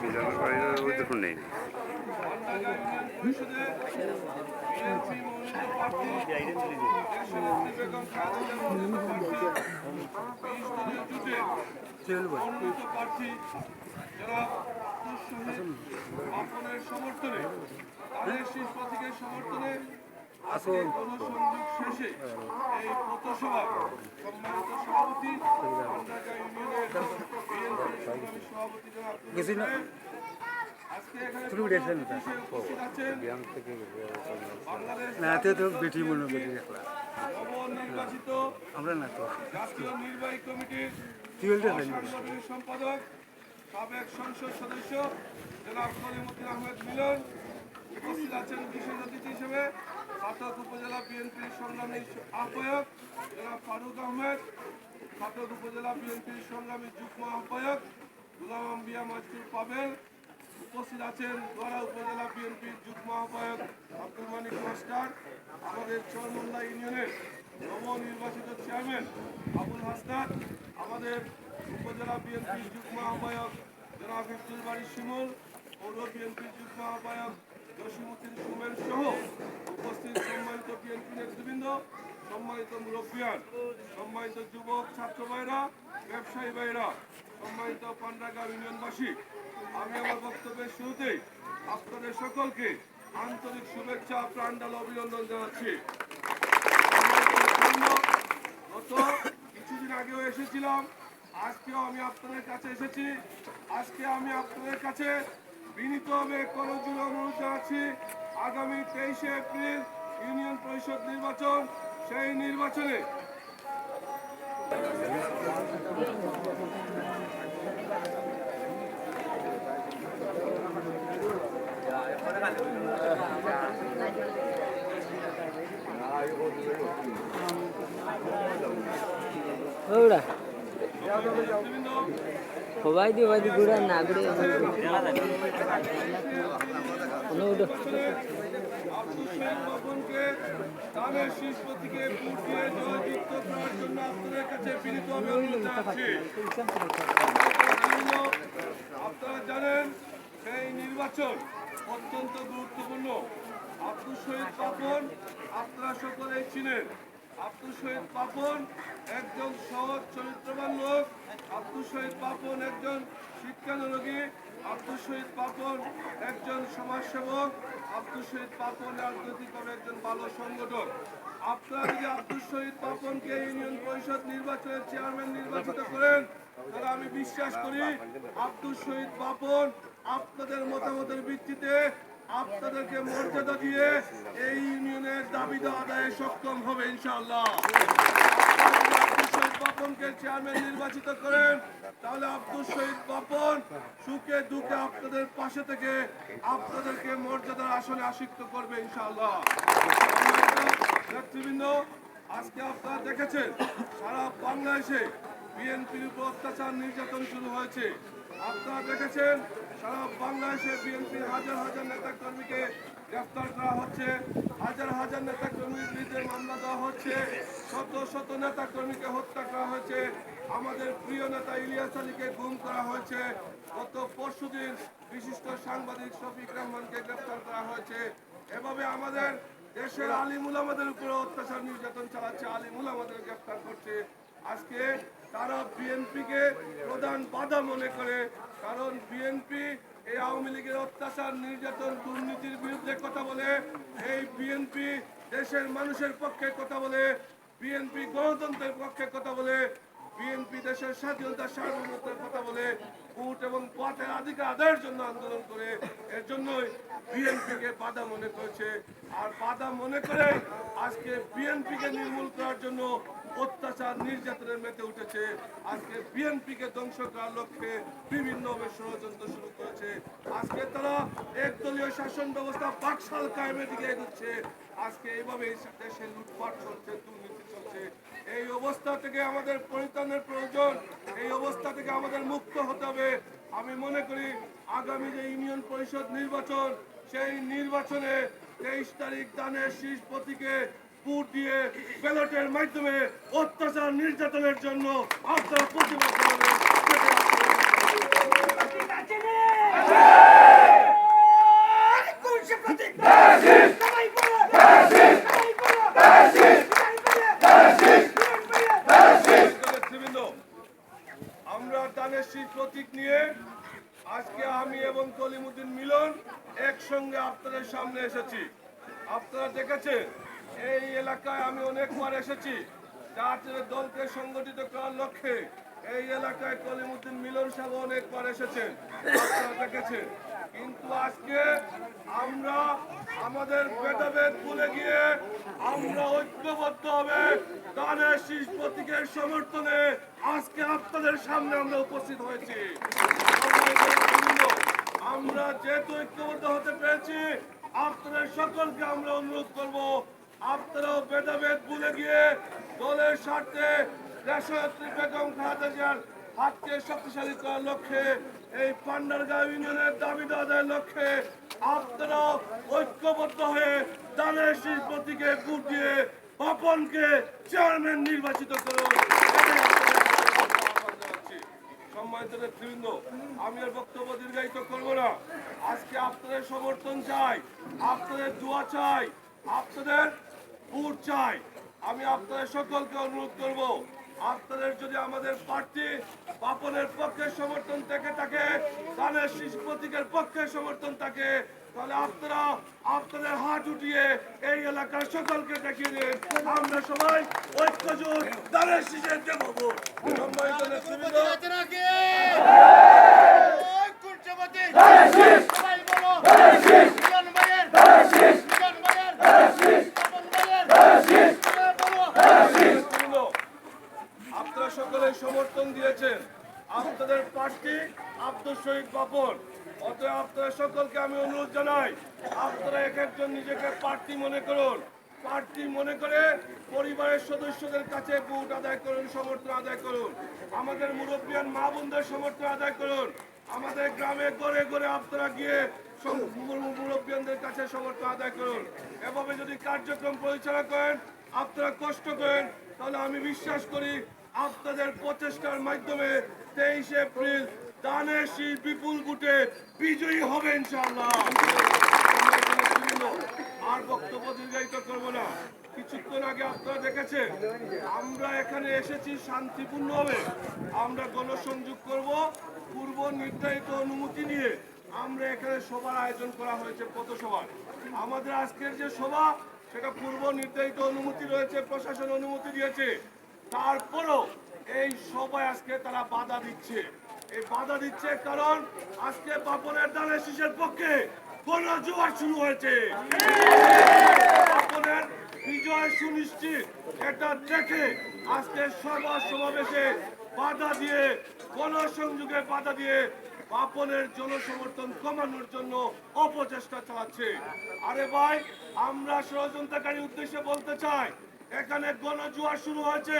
মিজানুর বাড়ির ওই দেখুন নেই। সমর্থনে তাদের শীর্ষ প্রতীকের সমর্থনে আজকে গণসংযোগ শেষে এই পথসভা সম্মানিত সভাপতি ইউনিয়নের সভাপতি জনাব। সম্পাদক সংসদ সদস্য আহমেদ বিশেষ অতিথি হিসেবে উপজেলা বিএনপির সংগ্রামী আহ্বায়ক জনাব ফারুক আহমেদ সাতক উপজেলা বিএনপির সংগ্রামী যুগ্ম আহ্বায়ক গুলাম আম্বিয়া মাজকুর পাবেল উপস্থিত আছেন দোয়ারা উপজেলা বিএনপির যুগ্ম আহ্বায়ক আব্দুল মানিক মাস্টার, আমাদের চরমন্দা ইউনিয়নের নবনির্বাচিত চেয়ারম্যান আবুল হাসনাত, আমাদের উপজেলা বিএনপির যুগ্ম আহ্বায়ক জনাব ইফতুল বাড়ি শিমুল, পৌর বিএনপির যুগ্ম আহ্বায়ক জসিমুদ্দিন সুমেন সহ উপস্থিত সম্মানিত বিএনপি নেতৃবৃন্দ সম্মানিত মুরব্বিয়ান সম্মানিত যুবক, ছাত্র ভাইরা, ব্যবসায়ী ভাইরা, সম্মানিত পান্ডাগা ইউনিয়নবাসী, আমি আমার বক্তব্যের শুরুতেই আপনাদের সকলকে আন্তরিক শুভেচ্ছা প্রাণডাল অভিনন্দন জানাচ্ছি। গত কিছুদিন আগেও এসেছিলাম, আজকেও আমি আপনাদের কাছে এসেছি। আজকে আমি আপনাদের কাছে বিনীতভাবে করজোড়ে অনুরোধ জানাচ্ছি, আগামী তেইশে এপ্রিল ইউনিয়ন পরিষদ নির্বাচন সেই নির্বাচনে ওরা নেতৃবৃন্দ সবাই দিয়ে ওই ঘুরে না ঘুরে আব্দুল শেখ জয়যুক্ত জন্য কাছে আপনারা জানেন, সেই নির্বাচন অত্যন্ত গুরুত্বপূর্ণ। আব্দুল শহীদ পাপন আপনারা সকলেই ছিলেন আব্দুল শহীদ পাপন একজন সহজ চরিত্রবান লোক। আব্দুল শহীদ পাপন একজন শিক্ষানুরোগী আব্দুল শহীদ পাপন একজন সমাজসেবক। আব্দুল শহীদ পাপন রাজনৈতিকভাবে একজন ভালো সংগঠক। আপনারা যদি আব্দুল শহীদ পাপনকে ইউনিয়ন পরিষদ নির্বাচনের চেয়ারম্যান নির্বাচিত করেন, তাহলে আমি বিশ্বাস করি আব্দুল শহীদ পাপন আপনাদের মতামতের ভিত্তিতে আপনাদেরকে মর্যাদা দিয়ে এই ইউনিয়নের দাবি আদায়ে সক্ষম হবে ইনশাআল্লাহ। চেয়ারম্যান নির্বাচিত করেন। তাহলে শহীদ সুখে আপনাদের পাশে থেকে আপনাদেরকে করবে আজকে আপনারা দেখেছেন সারা বাংলাদেশে বিএনপির উপর অত্যাচার নির্যাতন শুরু হয়েছে। আপনারা দেখেছেন, সারা বাংলাদেশে বিএনপির হাজার হাজার নেতা কর্মীকে গ্রেফতার করা হচ্ছে। হাজার হাজার নেতা কর্মীর বিরুদ্ধে মামলা দেওয়া হচ্ছে। শত শত নেতা কর্মীকে হত্যা করা হয়েছে। আমাদের প্রিয় নেতা ইলিয়াস আলীকে গুম করা হয়েছে। গত পরশুদিন বিশিষ্ট সাংবাদিক শফিক রহমানকে গ্রেফতার করা হয়েছে। এভাবে আমাদের দেশের আলিমুল আমাদের উপরে অত্যাচার নির্যাতন চালাচ্ছে, আলিমুল আমাদের গ্রেফতার করছে। আজকে তারা বিএনপিকে প্রধান বাধা মনে করে, কারণ বিএনপি এই আওয়ামী লীগের অত্যাচার, নির্যাতন, দুর্নীতির বিরুদ্ধে কথা বলে, এই বিএনপি দেশের মানুষের পক্ষে কথা বলে, বিএনপি গণতন্ত্রের পক্ষে কথা বলে, বিএনপি দেশের স্বাধীনতা, সার্বভৌমত্বের কথা বলে ভোট এবং পথের অধিকার আদায়ের জন্য আন্দোলন করে, এর জন্যই বিএনপিকে বাধা মনে করেছে। আর বাধা মনে করে আজকে বিএনপিকে নির্মূল করার জন্য অত্যাচার নির্যাতনের মেতে উঠেছে। আজকে বিএনপিকে ধ্বংস করার লক্ষ্যে বিভিন্নভাবে ষড়যন্ত্র শুরু করেছে। আজকে তারা একদলীয় শাসন ব্যবস্থা বাকশাল কায়েমের দিকে এগোচ্ছে। আজকে এইভাবে এই দেশে লুটপাট চলছে দুর্নীতি চলছে। এই অবস্থা থেকে আমাদের পরিত্রাণের প্রয়োজন এই অবস্থা থেকে আমাদের মুক্ত হতে হবে। আমি মনে করি আগামী যে ইউনিয়ন পরিষদ নির্বাচন সেই নির্বাচনে তেইশ তারিখ দানের শীষ প্রতীকে ভোট দিয়ে ব্যালটের মাধ্যমে অত্যাচার নির্যাতনের জন্য আপনারা প্রতিবাদ করবেন নিয়ে আজকে আমি এবং কলিমুদ্দিন মিলন একসঙ্গে আপনাদের সামনে এসেছি। আপনারা দেখেছেন, এই এলাকায় আমি অনেকবার এসেছি। চার্চের দলকে সংগঠিত করার লক্ষ্যে এই এলাকায় কলিমুদ্দিন মিলন সাহেব অনেকবার এসেছেন। আপনারা দেখেছেন কিন্তু আজকে আমরা আমাদের ভেদাভেদ ভুলে গিয়ে আমরা ঐক্যবদ্ধ হবে। দানের শীষ প্রতীকের সমর্থনে আজকে আপনাদের সামনে আমরা উপস্থিত হয়েছি। আমরা যেহেতু ঐক্যবদ্ধ হতে পেরেছি, আপনাদের সকলকে আমরা অনুরোধ করব, আপনারাও ভেদাভেদ ভুলে গিয়ে দলের স্বার্থে দেশনেত্রী বেগম খালেদা জিয়ার হাতকে শক্তিশালী করার লক্ষ্যে এই পান্ডারগাঁও ইউনিয়নের দাবি আদায়ের লক্ষ্যে আপনারা ঐক্যবদ্ধ হয়ে দানের শীষ প্রতীকে ভোট দিয়ে পাপনকে চেয়ারম্যান নির্বাচিত করুন। আজকে আমি আপনাদের সকলকে অনুরোধ করব আপনাদের যদি আমাদের প্রার্থী পাপনের পক্ষে সমর্থন থেকে থাকে, তাহলে শিশু প্রতীকের পক্ষে সমর্থন থাকে, তাহলে আপনারা আপনাদের হাত উঠিয়ে এই এলাকার সকলকে দেখিয়ে দিন। আমরা সবাই ঐক্যজোট দানের শীষের দেব সম্মানিত সমর্থন দিয়েছেন। আপনাদের প্রার্থী আব্দুল শহীদ বাপন। অতএব আপনারা সকলকে আমি অনুরোধ জানাই, আপনারা এক একজন নিজেকে প্রার্থী মনে করুন। প্রার্থী মনে করে পরিবারের সদস্যদের কাছে ভোট আদায় করুন, সমর্থন আদায় করুন। আমাদের মুরব্বিয়ান মা বোনদের সমর্থন আদায় করুন। আমাদের গ্রামে ঘরে ঘরে আপনারা গিয়ে মুরব্বিয়ানদের কাছে সমর্থন আদায় করুন। এভাবে যদি কার্যক্রম পরিচালনা করেন, আপনারা কষ্ট করেন, তাহলে আমি বিশ্বাস করি আপনাদের প্রচেষ্টার মাধ্যমে তেইশে এপ্রিল দানের বিপুল বুটে বিজয়ী হবে ইনশাআল্লাহ। আর বক্তব্য দীর্ঘায়িত করব না। কিছুক্ষণ আগে আপনারা দেখেছেন, আমরা এখানে এসেছি শান্তিপূর্ণভাবে। আমরা গণসংযোগ করব, পূর্ব নির্ধারিত অনুমতি নিয়ে আমরা এখানে সভার আয়োজন করা হয়েছে, পথসভার। আমাদের আজকের যে সভা, সেটা পূর্ব নির্ধারিত অনুমতি রয়েছে, প্রশাসন অনুমতি দিয়েছে। তারপরও এই সবাই আজকে তারা বাধা দিচ্ছে। এই বাধা দিচ্ছে কারণ আজকে বাপনের দানের শীষের পক্ষে কোন জোয়ার শুরু হয়েছে। বাপনের বিজয় সুনিশ্চিত, এটা দেখে আজকে সভা সমাবেশে বাধা দিয়ে, গণসংযোগে বাধা দিয়ে বাপনের জনসমর্থন কমানোর জন্য অপচেষ্টা চালাচ্ছে। আরে ভাই, আমরা ষড়যন্ত্রকারী উদ্দেশ্যে বলতে চাই এখানে গণজুয়ার শুরু হয়েছে।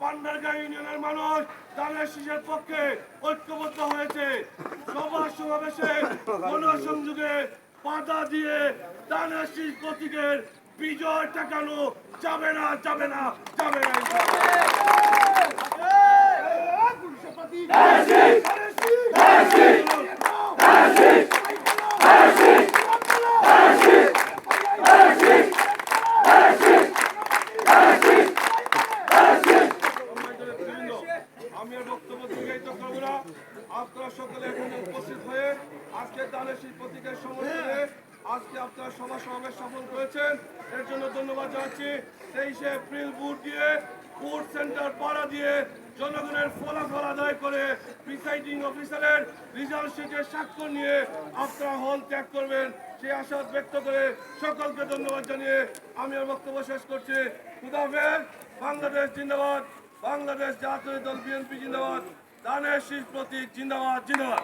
পান্ডারগাঁ ইউনিয়নের মানুষ পক্ষে ঐক্যবদ্ধ হয়েছে। সভা সমাবেশে গণসংযোগে বাধা দিয়ে শীষ প্রতীকের বিজয় ঠেকানো যাবে না যাবে না যাবে না নেতৃবৃন্দ, আমি আর বক্তব্য দীর্ঘায়িত করব না আপনারা সকলে এখানে উপস্থিত হয়ে আজকে আজকে দানের সেই প্রতীকের সমর্থনে আজকে আপনারা সভা সমাবেশ সফল করেছেন। এর জন্য ধন্যবাদ জানাচ্ছি। তেইশে এপ্রিল বুট দিয়ে ফুড সেন্টার পাড়া দিয়ে জনগণের ফলাফল আদায় করে প্রিসাইডিং অফিসারের রিজাল্ট শিটের স্বাক্ষর নিয়ে আপনারা হল ত্যাগ করবেন। সেই আশা ব্যক্ত করে সকলকে ধন্যবাদ জানিয়ে আমি আমার বক্তব্য শেষ করছি। খুদাফের বাংলাদেশ জিন্দাবাদ, বাংলাদেশ জাতীয় দল বিএনপি জিন্দাবাদ, দানের শীষ প্রতীক জিন্দাবাদ জিন্দাবাদ।